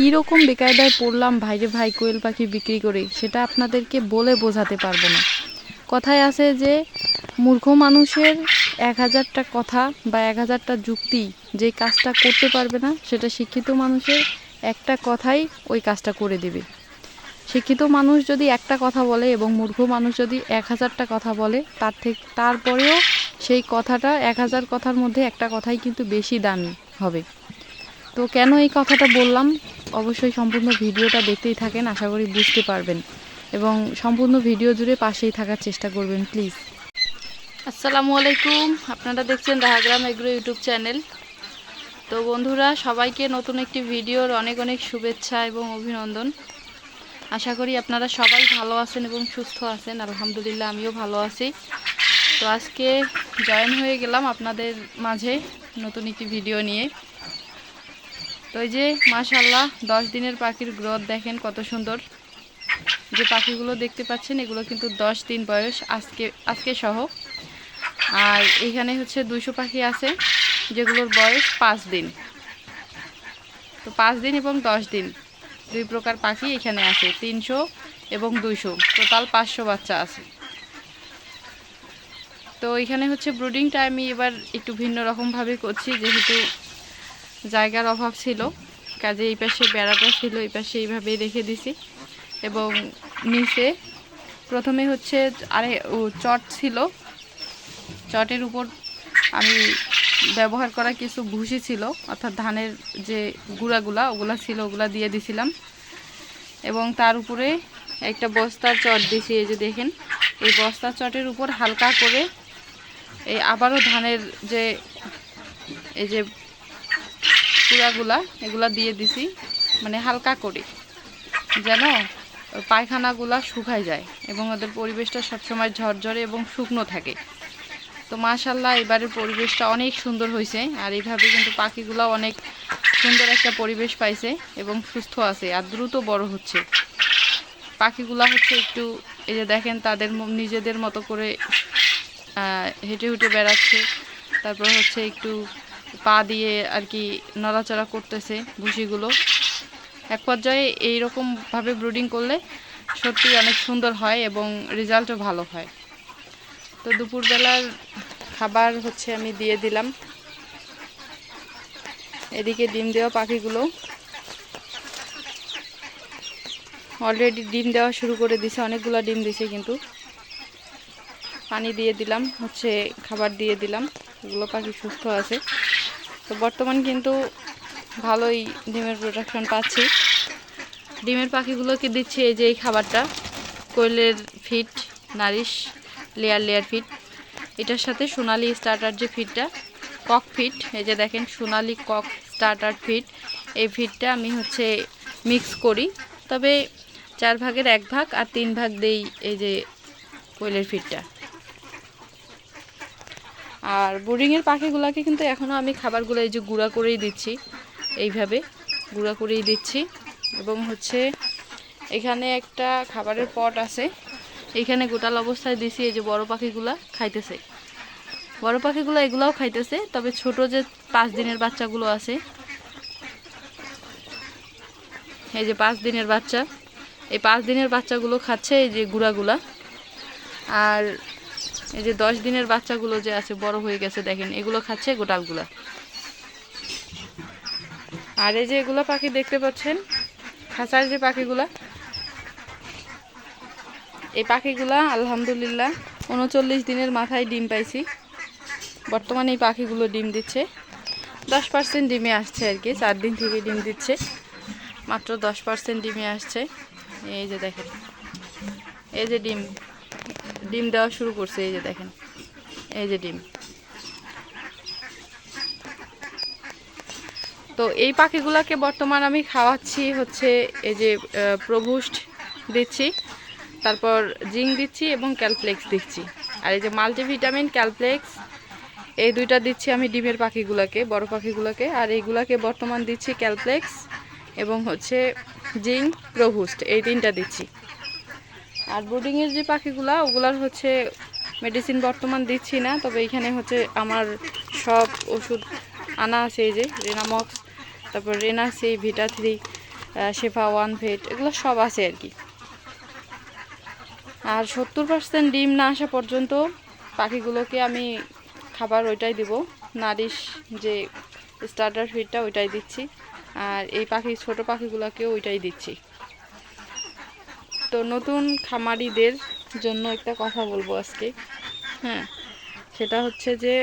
কী রকম বেকায়দায় পড়লাম ভাইরে ভাই কোয়েল পাখি বিক্রি করে, সেটা আপনাদেরকে বলে বোঝাতে পারব না। কথায় আছে যে, মূর্খ মানুষের এক হাজারটা কথা বা এক হাজারটা যুক্তি যে কাজটা করতে পারবে না, সেটা শিক্ষিত মানুষের একটা কথাই ওই কাজটা করে দেবে। শিক্ষিত মানুষ যদি একটা কথা বলে এবং মূর্খ মানুষ যদি এক হাজারটা কথা বলে, তার থেকে, তারপরেও সেই কথাটা এক হাজার কথার মধ্যে একটা কথাই কিন্তু বেশি দামি হবে। তো কেন এই কথাটা বললাম? অবশ্যই সম্পূর্ণ ভিডিওটা দেখতেই থাকেন, আশা করি বুঝতে পারবেন। এবং সম্পূর্ণ ভিডিও জুড়ে পাশেই থাকার চেষ্টা করবেন, প্লিজ। আসসালামু আলাইকুম। আপনারা দেখছেন রাহাগ্রাম এগ্রো ইউটিউব চ্যানেল। তো বন্ধুরা, সবাইকে নতুন একটি ভিডিওর অনেক অনেক শুভেচ্ছা এবং অভিনন্দন। আশা করি আপনারা সবাই ভালো আছেন এবং সুস্থ আছেন। আলহামদুলিল্লাহ, আমিও ভালো আছি। তো আজকে জয়েন হয়ে গেলাম আপনাদের মাঝে নতুন একটি ভিডিও নিয়ে। তো যে মাশাল্লাহ দশ দিনের পাখির গ্রোথ দেখেন কত সুন্দর। যে পাখিগুলো দেখতে পাচ্ছেন, এগুলো কিন্তু দশ দিন বয়স, আজকে আজকে সহ। আর এখানে হচ্ছে দুইশো পাখি আছে, যেগুলোর বয়স পাঁচ দিন। তো পাঁচ দিন এবং দশ দিন, দুই প্রকার পাখি এখানে আছে, তিনশো এবং দুইশো। টোটাল পাঁচশো বাচ্চা আছে। তো এখানে হচ্ছে ব্রুডিংটা আমি এবার একটু ভিন্ন রকমভাবে করছি, যেহেতু জায়গার অভাব ছিল। কাজে এই পাশে বেড়াটা ছিল, এই পাশে এইভাবেই রেখে দিছি। এবং নিচে প্রথমে হচ্ছে আরে চট ছিল। চটের উপর আমি ব্যবহার করা কিছু ভুসি ছিল, অর্থাৎ ধানের যে গুঁড়াগুলা, ওগুলা ছিল, ওগুলা দিয়ে দিছিলাম। এবং তার উপরে একটা বস্তার চট দিছি, এই যে দেখেন। এই বস্তার চটের উপর হালকা করে এই আবারও ধানের যে, এই যে কুড়াগুলা এগুলা দিয়ে দিছি মানে হালকা করে, যেন পায়খানাগুলা শুকায় যায় এবং ওদের পরিবেশটা সবসময় ঝরঝরে এবং শুকনো থাকে। তো মাশাল্লাহ এবারের পরিবেশটা অনেক সুন্দর হয়েছে আর এইভাবে কিন্তু পাখিগুলো অনেক সুন্দর একটা পরিবেশ পাইছে এবং সুস্থ আছে, আর দ্রুত বড় হচ্ছে। পাখিগুলা হচ্ছে একটু, এই যে দেখেন তাদের নিজেদের মতো করে হেঁটে হেঁটে বেড়াচ্ছে, তারপর হচ্ছে একটু পা দিয়ে আর কি নড়াচড়া করতেছে ভুসিগুলো এক পর্যায়ে এইরকমভাবে ব্রুডিং করলে সত্যি অনেক সুন্দর হয় এবং রেজাল্টও ভালো হয়। তো দুপুরবেলার খাবার হচ্ছে আমি দিয়ে দিলাম। এদিকে ডিম দেওয়া পাখিগুলো। অলরেডি ডিম দেওয়া শুরু করে দিছে, অনেকগুলো ডিম দিছে কিন্তু। পানি দিয়ে দিলাম, হচ্ছে খাবার দিয়ে দিলাম। এগুলো পাখি সুস্থ আছে। তো বর্তমান কিন্তু ভালোই ডিমের প্রোডাকশন পাচ্ছি। ডিমের পাখিগুলোকে দিচ্ছি এই যে এই খাবারটা। কোয়েলের fit, nourish, layer layer fit. এটার সাথে সোনালি স্টার্টার যে ফিটটা, কক ফিট, এই যে দেখেন সোনালি কক স্টার্টার ফিট। এই ফিটটা আমি হচ্ছে মিক্স করি। তবে চার ভাগের এক ভাগ আর তিন ভাগ দেই এই যে কোয়েলের ফিটটা। আর বোর্ডিংয়ের পাখিগুলোকে কিন্তু এখনও আমি খাবারগুলো এই যে গুঁড়া করেই দিচ্ছি, এইভাবে গুঁড়া করেই দিচ্ছি। এবং হচ্ছে এখানে একটা খাবারের পট আছে, এখানে গোটাল অবস্থায় দিছি এই যে বড় পাখিগুলা খাইতেছে। বড় পাখিগুলো এগুলাও খাইতেছে, তবে ছোট যে পাঁচ দিনের বাচ্চাগুলো আছে, এই যে পাঁচ দিনের বাচ্চা, এই পাঁচ দিনের বাচ্চাগুলো খাচ্ছে এই যে গুঁড়াগুলা। আর এই যে দশ দিনের বাচ্চাগুলো যে আছে, বড় হয়ে গেছে, দেখেন, এগুলো খাচ্ছে গোটালগুলা আর এই যে এগুলো পাখি দেখতে পাচ্ছেন, খাঁচার যে পাখিগুলা, এই পাখিগুলা, আলহামদুলিল্লাহ, উনচল্লিশ দিনের মাথায় ডিম পাইছি। বর্তমানে এই পাখিগুলো ডিম দিচ্ছে। দশ পার্সেন্ট ডিমে আসছে আর কি, চার দিন থেকে ডিম দিচ্ছে। মাত্র দশ পার্সেন্ট ডিমে আসছে। এই যে দেখেন, এই যে ডিম ডিম দেওয়া শুরু করছে, এই যে দেখেন। এই যে ডিম। তো এই পাখিগুলোকে বর্তমান আমি খাওয়াচ্ছি হচ্ছে এই যে প্রভুষ্ট দিচ্ছি, তারপর জিঙ্ক দিচ্ছি এবং ক্যালপ্লেক্স দিচ্ছি। আর এই যে মাল্টিভিটামিন ক্যালপ্লেক্স এই দুইটা দিচ্ছি আমি ডিমের পাখিগুলোকে, বড় পাখিগুলোকে। আর এইগুলোকে বর্তমান দিচ্ছি ক্যালপ্লেক্স এবং হচ্ছে জিঙ্ক প্রভুস্ট এই তিনটা দিচ্ছি। আর বোর্ডিংয়ের যে পাখিগুলা, ওগুলার হচ্ছে মেডিসিন বর্তমান দিচ্ছি না, তবে এখানে হচ্ছে আমার সব ওষুধ আনা আছে এই যে রেনামক্স তারপর রেনাসি ভিটা থ্রি শেফা ওয়ান ভেট এগুলো সব আছে আর কি। আর সত্তর পার্সেন্ট ডিম না আসা পর্যন্ত পাখিগুলোকে আমি খাবার ওইটাই দিব, নারিশ যে স্টার্টার ফিডটা ওইটাই দিচ্ছি, আর এই পাখি, ছোট পাখিগুলোকেও ওইটাই দিচ্ছি। তো নতুন খামারিদের জন্য একটা কথা বলব আজকে। হ্যাঁ সেটা হচ্ছে যে,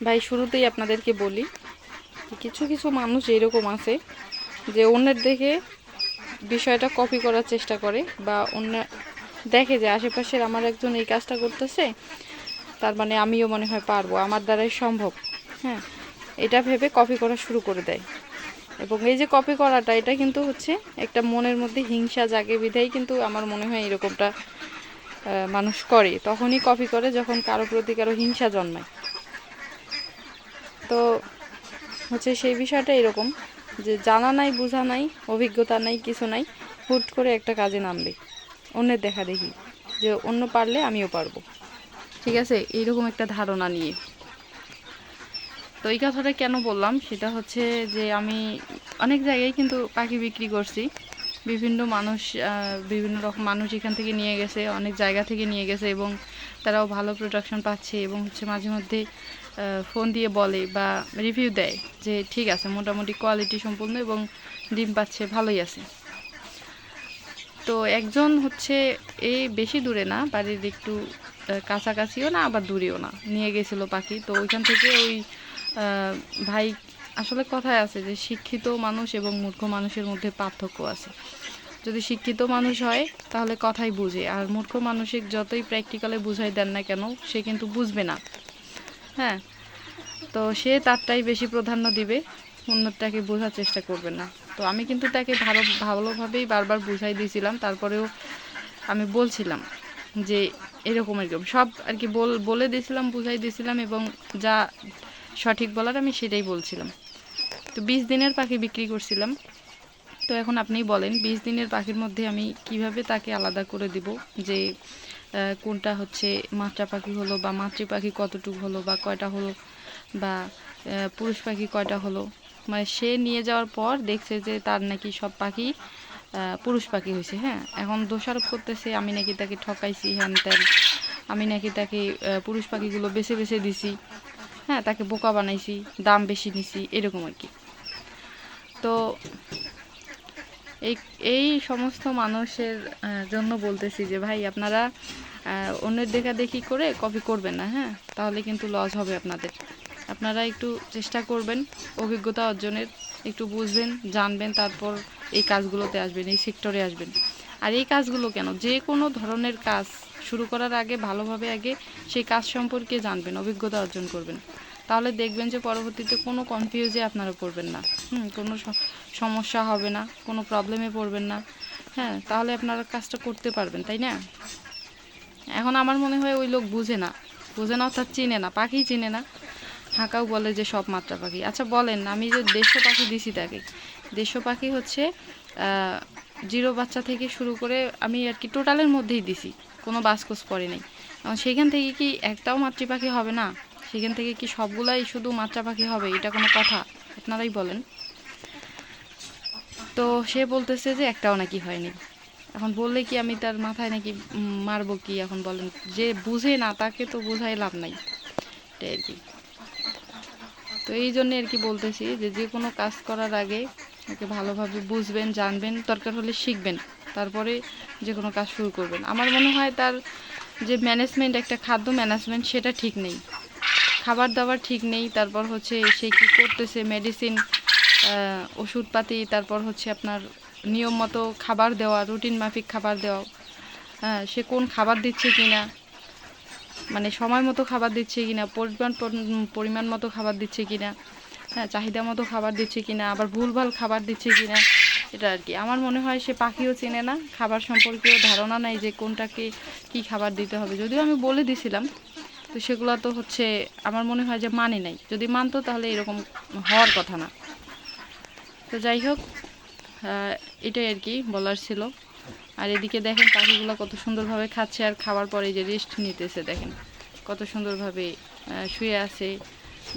ভাই শুরুতেই আপনাদেরকে বলি, কিছু কিছু মানুষ এরকম আছে যে অন্যের দেখে বিষয়টা কপি করার চেষ্টা করে বা অন্য দেখে যে আশেপাশের আমার একজন এই কাজটা করতেছে, তার মানে আমিও মনে হয় পারব, আমার দ্বারাই সম্ভব। হ্যাঁ এটা ভেবে কপি করা শুরু করে দেয়। এবং এই যে কপি করাটা, এটা কিন্তু হচ্ছে একটা মনের মধ্যে হিংসা জাগে বিধাই কিন্তু আমার মনে হয় এরকমটা মানুষ করে। তখনই কপি করে যখন কারও প্রতি কারও হিংসা জন্মায়। তো হচ্ছে সেই বিষয়টা এরকম যে জানা নাই, বোঝা নাই, অভিজ্ঞতা নাই, কিছু নাই, হুট করে একটা কাজে নামবে। অন্যের দেখা দেখি যে অন্য পারলে আমিও পারব। ঠিক আছে? এইরকম একটা ধারণা নিয়ে। তো এই কথাটা কেন বললাম? সেটা হচ্ছে যে আমি অনেক জায়গায় কিন্তু পাখি বিক্রি করছি। বিভিন্ন মানুষ বিভিন্ন রকম মানুষ এখান থেকে নিয়ে গেছে, অনেক জায়গা থেকে নিয়ে গেছে এবং তারাও ভালো প্রোডাকশন পাচ্ছে এবং হচ্ছে মাঝে মধ্যে ফোন দিয়ে বলে বা রিভিউ দেয় যে ঠিক আছে, মোটামুটি কোয়ালিটি সম্পূর্ণ এবং ডিম পাচ্ছে, ভালোই আছে। তো একজন হচ্ছে এই বেশি দূরে না, বাড়ির একটু কাছাকাছিও না, আবার দূরেও না, নিয়ে গেছিল পাখি। তো ওইখান থেকে ওই ভাই, আসলে কথায় আছে যে শিক্ষিত মানুষ এবং মূর্খ মানুষের মধ্যে পার্থক্য আছে। যদি শিক্ষিত মানুষ হয়, তাহলে কথাই বুঝে। আর মূর্খ মানুষিক যতই প্র্যাকটিক্যালে বুঝাই দেন না কেন, সে কিন্তু বুঝবে না। হ্যাঁ? তো সে তারটাই বেশি প্রাধান্য দিবে, অন্যটাকে বোঝার চেষ্টা করবে না। তো আমি কিন্তু তাকে ভালো, ভালোভাবেই বারবার বুঝাই দিয়েছিলাম, তারপরেও আমি বলছিলাম যে এরকম এরকম সব আর কি বল, বলে দিয়েছিলাম, বুঝাই দিয়েছিলাম এবং যা সঠিক বলার আমি সেটাই বলছিলাম। তো বিশ দিনের পাখি বিক্রি করছিলাম। তো এখন আপনি বলেন, বিশ দিনের পাখির মধ্যে আমি কীভাবে তাকে আলাদা করে দিব যে কোনটা হচ্ছে মাত্রা পাখি হলো বা মাতৃ পাখি কতটুকু হলো বা কয়টা হলো বা পুরুষ পাখি কয়টা হলো? মানে সে নিয়ে যাওয়ার পর দেখছে যে তার নাকি সব পাখি পুরুষ পাখি হয়েছে হ্যাঁ? এখন দোষারোপ করতেছে, আমি নাকি তাকে ঠকাইছি, হ্যান ত্যান। আমি নাকি তাকে পুরুষ পাখিগুলো বেছে বেছে দিছি। হ্যাঁ তাকে বোকা বানাইছি, দাম বেশি নিছি, এরকম আর কি। তো এই এই সমস্ত মানুষের জন্য বলতেছি যে, ভাই, আপনারা অন্যের দেখা দেখি করে কপি করবেন না হ্যাঁ? তাহলে কিন্তু লস হবে আপনাদের। আপনারা একটু চেষ্টা করবেন অভিজ্ঞতা অর্জনের। একটু বুঝবেন, জানবেন, তারপর এই কাজগুলোতে আসবেন, এই সেক্টরে আসবেন। আর এই কাজগুলো কেন? যে কোনো ধরনের কাজ শুরু করার আগে, ভালোভাবে আগে সেই কাজ সম্পর্কে জানবেন, অভিজ্ঞতা অর্জন করবেন। তাহলে দেখবেন যে পরবর্তীতে কোনো কনফিউজে আপনারা পড়বেন না। হুম, কোনো সমস্যা হবে না, কোনো প্রবলেমে পড়বেন না। হ্যাঁ তাহলে আপনারা কাজটা করতে পারবেন, তাই না? এখন আমার মনে হয় ওই লোক বুঝে না। বুঝে না অর্থাৎ চিনে না পাখি চিনে না। হাঁকাও বলে যে সব মাত্রা পাখি। আচ্ছা বলেন, আমি যে দেড়শো পাখি দিছি তাকে। দেড়শো পাখি হচ্ছে জিরো বাচ্চা থেকে শুরু করে আমি আর কি টোটালের মধ্যেই দিছি। কোনো বাসকোস পড়ে নাই। সেখান থেকে কি একটাও মাতৃ পাখি হবে না? সেখান থেকে কি সবগুলাই শুধু মাত্রা পাখি হবে? এটা কোনো কথা? আপনারাই বলেন। তো সে বলতেছে যে একটাও নাকি হয়নি। এখন বললে কি আমি তার মাথায় নাকি মারবো কি এখন বলেন? যে বুঝে না তাকে তো বোঝাই লাভ নাই। এটাই আর কি। তো এই জন্য আর কি বলতেছি যে যে কোনো কাজ করার আগে ওকে ভালোভাবে বুঝবেন, জানবেন, দরকার হলে শিখবেন। তারপরে যে কোনো কাজ শুরু করবেন। আমার মনে হয় তার যে ম্যানেজমেন্ট একটা খাদ্য ম্যানেজমেন্ট সেটা ঠিক নেই। খাবার দাবার ঠিক নেই, তারপর হচ্ছে সে কী করতেছে মেডিসিন ওষুধপাতি, তারপর হচ্ছে আপনার নিয়ম মতো খাবার দেওয়া রুটিন মাফিক খাবার দেওয়া হ্যাঁ সে কোন খাবার দিচ্ছে কিনা মানে সময় মতো খাবার দিচ্ছে কিনা, পরিমাণ পরিমাণ মতো খাবার দিচ্ছে কিনা হ্যাঁ চাহিদা মতো খাবার দিচ্ছে কিনা, আবার ভুলভাল খাবার দিচ্ছে কিনা, এটা আর কি। আমার মনে হয় সে পাখিও চেনে না, খাবার সম্পর্কেও ধারণা নাই যে কোনটাকে কি খাবার দিতে হবে। যদিও আমি বলে দিছিলাম, তো সেগুলো তো হচ্ছে আমার মনে হয় যে মানে নাই। যদি মানতো তাহলে এরকম হওয়ার কথা না। তো যাই হোক এটাই আর কি বলার ছিল। আর এদিকে দেখেন পাখিগুলো কত সুন্দরভাবে খাচ্ছে আর খাওয়ার পরে যে রেস্ট নিতেছে, দেখেন। কত সুন্দরভাবে শুয়ে আছে,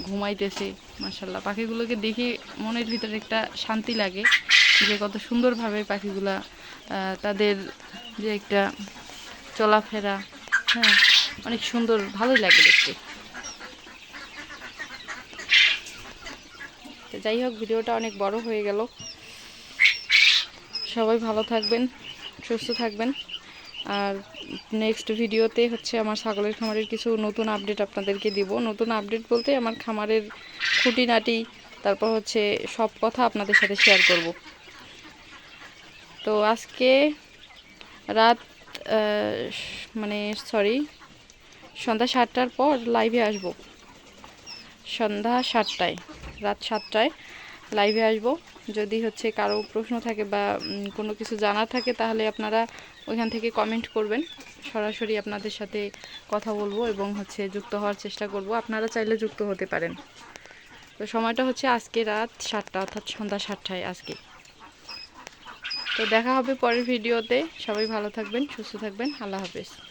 ঘুমাইতেছে মাসাল্লাহ পাখিগুলোকে দেখে মনের ভিতরে একটা শান্তি লাগে যে কত সুন্দরভাবে পাখিগুলা তাদের যে একটা চলাফেরা হ্যাঁ অনেক সুন্দর, ভালোই লাগে দেখতে। যাই হোক, ভিডিওটা অনেক বড় হয়ে গেল। সবাই ভালো থাকবেন। সুস্থ থাকবেন। আর নেক্সট ভিডিওতে হচ্ছে আমার ছাগলের খামারের কিছু নতুন আপডেট আপনাদেরকে দিব। নতুন আপডেট বলতে আমার খামারের খুঁটিনাটি, তারপর হচ্ছে সব কথা আপনাদের সাথে শেয়ার করব। তো আজকে রাত মানে সরি সন্ধ্যা সাতটার পর লাইভে আসব। সন্ধ্যা সাতটায়, রাত সাতটায় লাইভে আসব। যদি হচ্ছে কারও প্রশ্ন থাকে বা কোনো কিছু জানার থাকে, তাহলে আপনারা ওইখান থেকে কমেন্ট করবেন। সরাসরি আপনাদের সাথে কথা বলব এবং হচ্ছে যুক্ত হওয়ার চেষ্টা করব। আপনারা চাইলে যুক্ত হতে পারেন। তো সময়টা হচ্ছে আজকে রাত সাতটা, অর্থাৎ সন্ধ্যা সাতটায় আজকে। তো দেখা হবে পরের ভিডিওতে। সবাই ভালো থাকবেন, সুস্থ থাকবেন। আল্লাহ হাফেজ।